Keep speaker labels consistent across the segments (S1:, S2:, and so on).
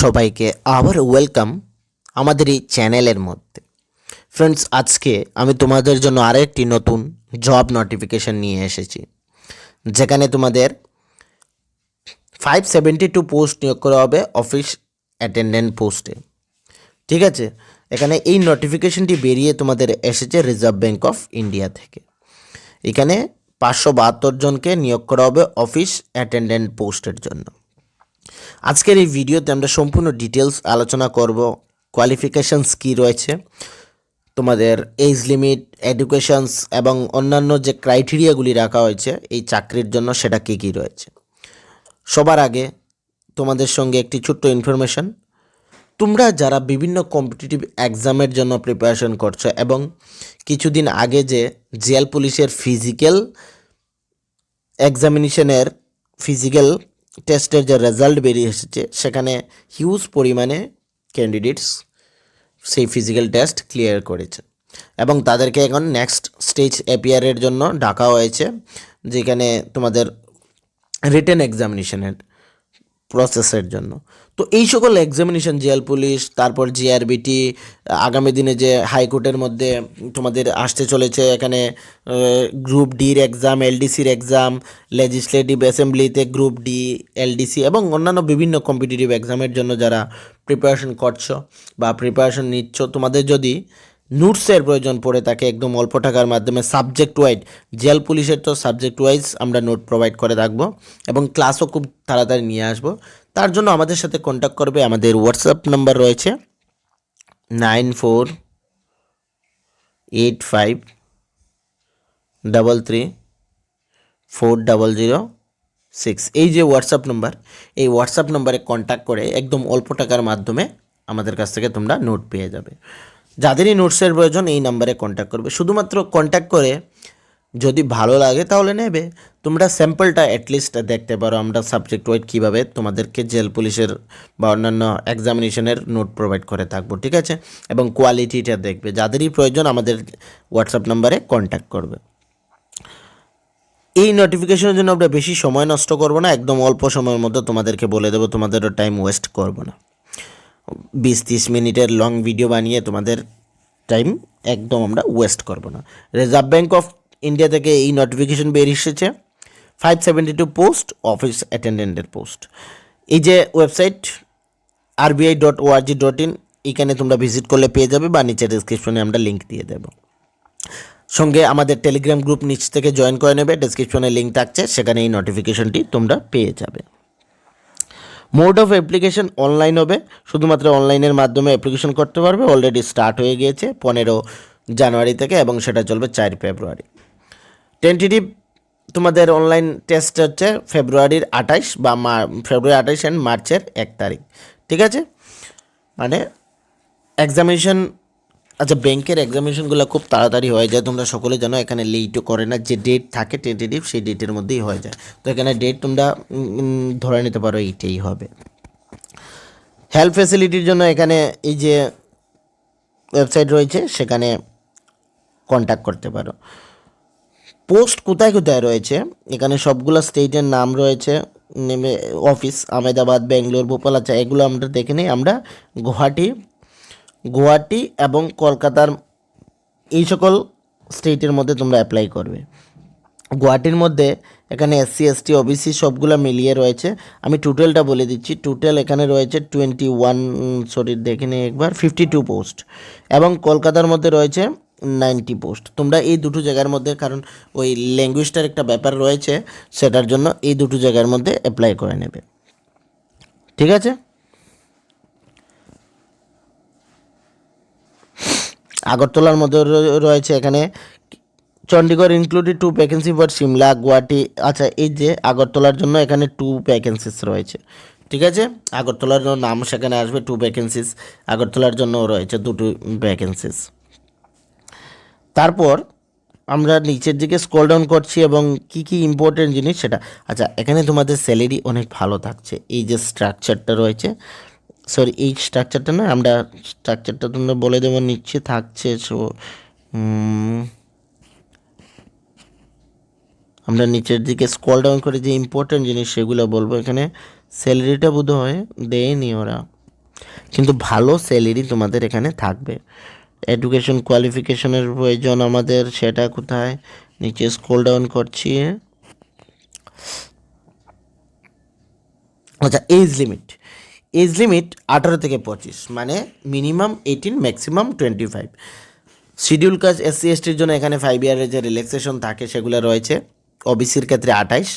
S1: সবাইকে আবার ওয়েলকাম আমাদের এই চ্যানেলের মধ্যে। ফ্রেন্ডস আজকে আমি তোমাদের জন্য আরেকটি নতুন জব নোটিফিকেশন নিয়ে এসেছি। যেখানে তোমাদের ফাইভ সেভেন্টি টু পোস্ট নিয়োগ করা হবে অফিস অ্যাটেন্ডেন্ট পোস্টে ঠিক আছে? এখানে এই নোটিফিকেশনটি বেরিয়ে তোমাদের এসেছে রিজার্ভ ব্যাঙ্ক অফ ইন্ডিয়া থেকে। এখানে পাঁচশো বাহাত্তর জনকে নিয়োগ করা হবে অফিস অ্যাটেন্ডেন্ট পোস্টের জন্য। আজকের এই ভিডিওতে আমরা সম্পূর্ণ ডিটেলস আলোচনা করব কোয়ালিফিকেশানস কী রয়েছে, তোমাদের এজ লিমিট এডুকেশনস এবং অন্যান্য যে ক্রাইটেরিয়াগুলি রাখা হয়েছে, এই চাকরির জন্য সেটা কী কী রয়েছে। সবার আগে তোমাদের সঙ্গে একটি ছোট্ট ইনফরমেশন তোমরা যারা বিভিন্ন কম্পিটিটিভ এক্সামের জন্য প্রিপারেশন করছ এবং কিছুদিন আগে যে জেল পুলিশের ফিজিক্যাল এক্সামিনেশনের ফিজিক্যাল টেস্টের যে রেজাল্ট বেরিয়ে এসেছে, সেখানে হিউজ পরিমাণে ক্যান্ডিডেটস সেই ফিজিক্যাল টেস্ট ক্লিয়ার করেছে। এবং তাদেরকে এখন নেক্সট স্টেজ অ্যাপিয়ারের জন্য ডাকা হয়েছে, যেখানে তোমাদের রিটেন এক্সামিনেশনের প্রসেসের জন্য। তো এই সকল এক্সামিনেশন জেল পুলিশ তারপর জিআরবিটি আগামী দিনে যে হাইকোর্টের মধ্যে তোমাদের আসতে চলেছে, এখানে গ্রুপ ডির এক্সাম এলডিসির এক্সাম লেজিসলেটিভ অ্যাসেম্বলিতে গ্রুপ ডি এলডিসি এবং অন্যান্য বিভিন্ন কম্পিটিটিভ এক্সামের জন্য যারা প্রিপারেশন করছ বা প্রিপারেশন নিচ্ছ, তোমাদের যদি নোটসের প্রয়োজন পড়ে থাকে একদম অল্প টাকার মাধ্যমে সাবজেক্ট ওয়াইজ জেল পুলিশের তো সাবজেক্ট ওয়াইজ আমরা নোট প্রোভাইড করে রাখব এবং ক্লাসও খুব তাড়াতাড়ি নিয়ে আসব। তার জন্য আমাদের সাথে কন্ট্যাক্ট করবে আমাদের হোয়াটসঅ্যাপ নাম্বার রয়েছে nine four eight five double three four double zero six এই যে হোয়াটসঅ্যাপ নাম্বার এই হোয়াটসঅ্যাপ নাম্বারে কন্ট্যাক্ট করে একদম অল্প টাকার মাধ্যমে আমাদের কাছ থেকে তোমরা নোট পেয়ে যাবে। যাদেরই নোটসের প্রয়োজন এই নাম্বারে কন্ট্যাক্ট করবে। শুধুমাত্র কন্ট্যাক্ট করে যদি ভালো লাগে তাহলে নেবে। তোমরা স্যাম্পলটা অ্যাটলিস্ট দেখতে পারো আমরা সাবজেক্ট ওয়াইজ কীভাবে তোমাদেরকে জেল পুলিশের বা অন্যান্য এক্সামিনেশনের নোট প্রোভাইড করে থাকব, ঠিক আছে? এবং কোয়ালিটিটা দেখবে। যাদেরই প্রয়োজন আমাদের হোয়াটসঅ্যাপ নাম্বারে কন্ট্যাক্ট করবে। এই নোটিফিকেশনের জন্য আমরা বেশি সময় নষ্ট করব না, একদম অল্প সময়ের মধ্যে তোমাদেরকে বলে দেবো, তোমাদেরও টাইম ওয়েস্ট করব না। বিশ তিরিশ মিনিটের লং ভিডিও বানিয়ে তোমাদের টাইম একদম আমরা ওয়েস্ট করব না। রিজার্ভ ব্যাঙ্ক অফ ইন্ডিয়া থেকে এই নোটিফিকেশন বেরিয়ে এসেছে। Five seventy two post office অ্যাটেন্ডেন্টের post এই যে website RBI dot ORG dot in এখানে তোমরা ভিজিট করলে পেয়ে যাবে বা নিচে ডিসক্রিপশনে আমরা লিঙ্ক দিয়ে দেবো। সঙ্গে আমাদের টেলিগ্রাম গ্রুপ নিচ থেকে জয়েন করে নেবে ডিসক্রিপশনে লিঙ্ক থাকছে, সেখানে এই নোটিফিকেশনটি তোমরা পেয়ে যাবে। মোড অফ অ্যাপ্লিকেশন অনলাইন হবে। শুধুমাত্র অনলাইনের মাধ্যমে অ্যাপ্লিকেশন করতে পারবে। অলরেডি স্টার্ট হয়ে গিয়েছে পনেরো জানুয়ারি থেকে এবং সেটা চলবে চার ফেব্রুয়ারি। টেন্টেটিভ তোমাদের অনলাইন টেস্ট হচ্ছে ফেব্রুয়ারির আঠাইশ বা ফেব্রুয়ারি আঠাইশ অ্যান্ড মার্চের এক তারিখ। ঠিক আছে? মানে এক্সামিনেশন আচ্ছা ব্যাংকের এক্সামিনেশনগুলো খুব তাড়াতাড়ি হয়ে যায়। তোমরা সকলে জানো, এখানে লেটও করে না। যে ডেট থাকে টেন্টেটিভ সেই ডেটের মধ্যেই হয়ে যায়। তো এখানে ডেট তোমরা ধরে নিতে পারো, এইটাই হবে। হেল্প ফেসিলিটির জন্য এখানে এই যে ওয়েবসাইট রয়েছে, সেখানে কন্ট্যাক্ট করতে পারো। পোস্ট কোথায় কোথায় রয়েছে? এখানে সবগুলো স্টেটের নাম রয়েছে। নেমে অফিস আহমেদাবাদ ব্যাঙ্গালোর ভোপাল আচ্ছা এগুলো আমরা দেখে নিই। আমরা গুয়াহাটি গুয়াহাটি এবং কলকাতার এই সকল স্টেটের মধ্যে তোমরা অ্যাপ্লাই করবে। গুয়াহাটির মধ্যে এখানে এসসি এসটি ওবিসি সবগুলো মিলিয়ে রয়েছে। আমি টোটালটা বলে দিচ্ছি। টোটাল এখানে রয়েছে টোয়েন্টি ওয়ান সরি দেখে নিই একবার ফিফটি টু পোস্ট এবং কলকাতার মধ্যে রয়েছে নাইনটি পোস্ট তোমরা এই দুটো জায়গার মধ্যে, কারণ ওই ল্যাঙ্গুয়েজটার একটা ব্যাপার রয়েছে, সেটার জন্য এই দুটো জায়গার মধ্যে অ্যাপ্লাই করে নেবে। ঠিক আছে? আগরতলার মধ্যে রয়েছে এখানে। Chandigarh included to vacancy for Shimla Guwahati আচ্ছা এই যে আগরতলার জন্য এখানে টু ভ্যাকেন্সিস রয়েছে, ঠিক আছে? আগরতলার নাম সেখানে আসবে টু ভ্যাকেন্সিস আগরতলার জন্য রয়েছে দুটো ভ্যাকেন্সিস তারপর আমরা নিচের দিকে স্ক্রল ডাউন করছি এবং কি কি ইম্পর্টেন্ট জিনিস সেটা। আচ্ছা এখানে তোমাদের স্যালারি অনেক ভালো থাকছে। এই যে স্ট্রাকচারটা রয়েছে সরি এই স্ট্রাকচারটা না, আমরা স্ট্রাকচারটা তোমরা বলে দেবো, নিচ্ছে, থাকছে সো আমরা নিচের দিকে স্ক্রল ডাউন করে যে ইম্পর্টেন্ট জিনিস সেগুলো বলব। এখানে স্যালারিটা বোধ হয় দেয়নি ওরা। কিন্তু ভালো স্যালারি তোমাদের এখানে থাকবে। এডুকেশন কোয়ালিফিকেশনের প্রয়োজন আমাদের, সেটা কোথায়? নিচে স্ক্রল ডাউন করছি। আচ্ছা এজ লিমিট এজ লিমিট আঠারো থেকে পঁচিশ মানে minimum eighteen maximum twenty five schedule কাজ এসসি এসটির জন্য এখানে ফাইভ ইয়ারের যে রিল্যাক্সেশন থাকে সেগুলো রয়েছে। ওবিসির ক্ষেত্রে আঠাইশ,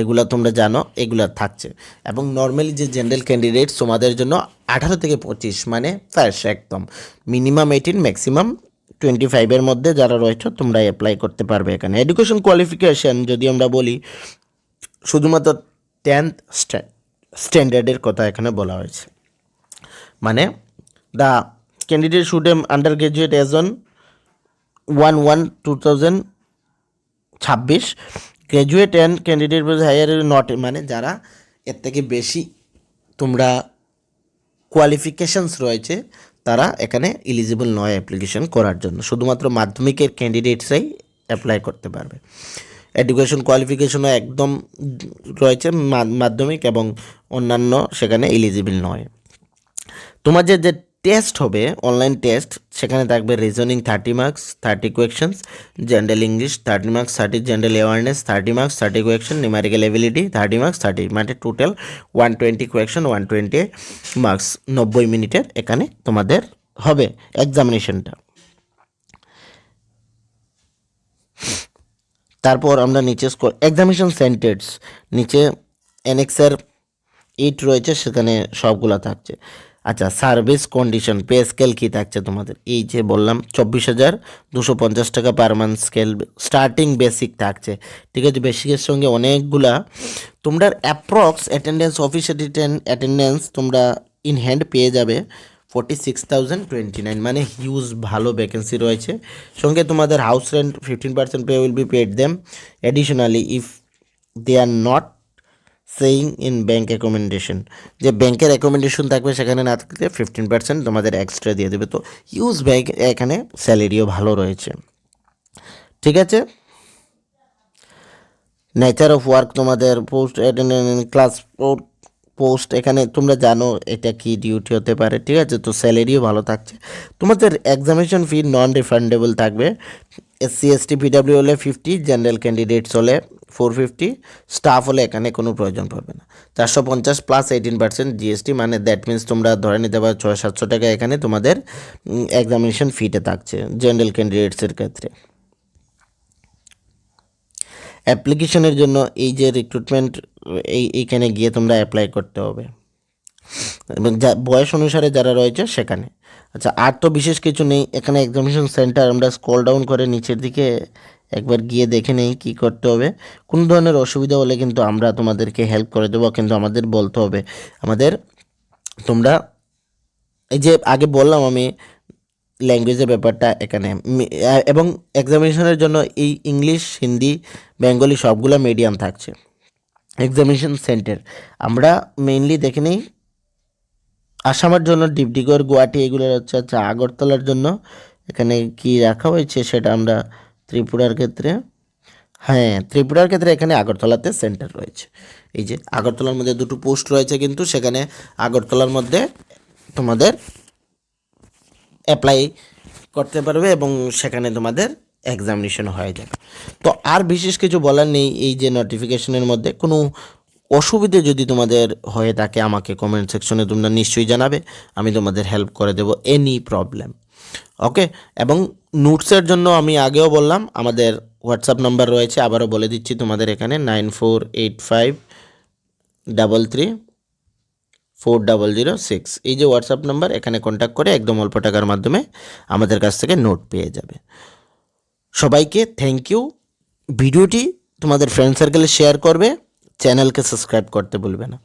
S1: এগুলো তোমরা জানো, এগুলো থাকছে। এবং নর্মালি যে জেনারেল ক্যান্ডিডেটস তোমাদের জন্য আঠারো থেকে পঁচিশ মানে ফ্রেশ একদম। মিনিমাম এইটিন ম্যাক্সিমাম টোয়েন্টি ফাইভের মধ্যে যারা রয়েছে, তোমরা অ্যাপ্লাই করতে পারবে এখানে। এডুকেশন কোয়ালিফিকেশান যদি আমরা বলি, শুধুমাত্র টেন্থ স্ট্যান্ডার্ডের কথা এখানে বলা হয়েছে। মানে the candidate should am undergraduate age on one one two thousand ছাব্বিশ graduate and candidate higher not মানে যারা এর থেকে বেশি তোমরা কোয়ালিফিকেশানস রয়েছে, তারা এখানে এলিজিবল নয় অ্যাপ্লিকেশন করার জন্য। শুধুমাত্র মাধ্যমিকের ক্যান্ডিডেটসরাই অ্যাপ্লাই করতে পারবে। এডুকেশন কোয়ালিফিকেশনও একদম রয়েছে মাধ্যমিক এবং অন্যান্য সেখানে এলিজিবল নয়। তোমার যে যে টেস্ট হবে অনলাইন টেস্ট সেখানে থাকবে reasoning thirty marks thirty questions general English thirty marks thirty general awareness thirty marks thirty question numerical ability thirty marks thirty মানে total one twenty question one twenty marks নব্বই মিনিটের এখানে তোমাদের হবে এক্সামিনেশনটা তারপর আমরা নিচে স্কোর এক্সামিনেশন সেন্টার্স নিচে এনএক্সের ইট রয়েছে, সেখানে সবগুলা থাকছে। আচ্ছা সার্ভিস কন্ডিশন পে স্কেল কী থাকছে তোমাদের? এই যে বললাম, চব্বিশ হাজার দুশো পঞ্চাশ টাকা per month scale starting basic থাকছে। ঠিক আছে বেসিকের সঙ্গে অনেকগুলা তোমরা অ্যাপ্রক্স অ্যাটেন্ডেন্স অফিস অ্যাটেন্ডেন্স তোমরা ইন হ্যান্ড পেয়ে যাবে। Forty six thousand twenty nine মানে হিউজ ভালো ভ্যাকেন্সি রয়েছে। সঙ্গে তোমাদের house rent fifteen percent pay will be paid them additionally if they are not saying in bank recommendation যে ব্যাংকের রেকমেন্ডেশন থাকবে সেখানে না থাকলে ফিফটিন পার্সেন্ট তোমাদের এক্সট্রা দিয়ে দেবে। তো হিউজ ব্যাঙ্ক এখানে স্যালারিও ভালো রয়েছে। ঠিক আছে? নেচার অফ ওয়ার্ক তোমাদের পোস্ট ক্লাস পোস্ট এখানে তোমরা জানো এটা কি ডিউটি হতে পারে, ঠিক আছে? তো স্যালারিও ভালো থাকছে। তোমাদের এক্সামিনেশন ফি নন রিফান্ডেবল থাকবে। এসসি এসটি পিডাব্লিউ হলে ফিফটি জেনারেল ক্যান্ডিডেটস হলে ফোর ফিফটি স্টাফ হলে এখানে কোনো প্রয়োজন পড়বে না। চারশো পঞ্চাশ প্লাস এইটিন পার্সেন্ট জিএসটি মানে দ্যাট মিন্স তোমরা ধরে নিতে পারো ছয় সাতশো টাকা এখানে তোমাদের এক্সামিনেশন ফিতে থাকছে জেনারেল ক্যান্ডিডেটসের ক্ষেত্রে। অ্যাপ্লিকেশনের জন্য এই যে রিক্রুটমেন্ট এই, এইখানে গিয়ে তোমরা অ্যাপ্লাই করতে হবে। এবং যা, বয়স অনুসারে যারা রয়েছে সেখানে। আচ্ছা আর তো বিশেষ কিছু নেই। এখানে এক্সামিনেশন সেন্টার আমরা স্কল ডাউন করে নিচের দিকে একবার গিয়ে দেখে নেই কী করতে হবে। কোনো ধরনের অসুবিধা হলে কিন্তু আমরা তোমাদেরকে হেল্প করে দেবো, কিন্তু আমাদের বলতে হবে। আমাদের তোমরা, এই যে আগে বললাম আমি ল্যাঙ্গুয়েজের ব্যাপারটা এখানে। এবং এক্সামিনেশনের জন্য এই ইংলিশ হিন্দি বেঙ্গলি সবগুলো মিডিয়াম থাকছে। এক্সামিনেশন সেন্টার আমরা মেইনলি দেখে নিই আসামের জন্য ডিব্রুগড় গুয়াহাটি এগুলোর হচ্ছে আচ্ছা আগরতলার জন্য। এখানে কি রাখা হয়েছে সেটা আমরা ত্রিপুরার ক্ষেত্রে হ্যাঁ ত্রিপুরার ক্ষেত্রে এখানে আগরতলাতে সেন্টার রয়েছে। এই যে আগরতলার মধ্যে দুটো পোস্ট রয়েছে কিন্তু সেখানে আগরতলার মধ্যে তোমাদের অ্যাপ্লাই করতে পারবে এবং সেখানে তোমাদের এক্সামিনেশন হয়ে যাবে। তো আর বিশেষ কিছু বলার নেই, এই যে নোটিফিকেশনের মধ্যে। কোনো অসুবিধে যদি তোমাদের হয়ে থাকে, আমাকে কমেন্ট সেকশনে তোমরা নিশ্চয়ই জানাবে, আমি তোমাদের হেল্প করে দেবো এনি প্রবলেম ওকে এবং নোটসের জন্য আমি আগেও বললাম, আমাদের হোয়াটসঅ্যাপ নাম্বার রয়েছে, আবারও বলে দিচ্ছি তোমাদের এখানে nine four eight five double three four double zero six এই যে হোয়াটসঅ্যাপ নাম্বার এখানে কন্ট্যাক্ট করে একদম অল্প টাকার মাধ্যমে আমাদের কাছ থেকে নোট পেয়ে যাবে। সবাইকে থ্যাংক ইউ ভিডিওটি তোমাদের ফ্রেন্ড সার্কেলে শেয়ার করবে। চ্যানেলকে সাবস্ক্রাইব করতে ভুলবে না।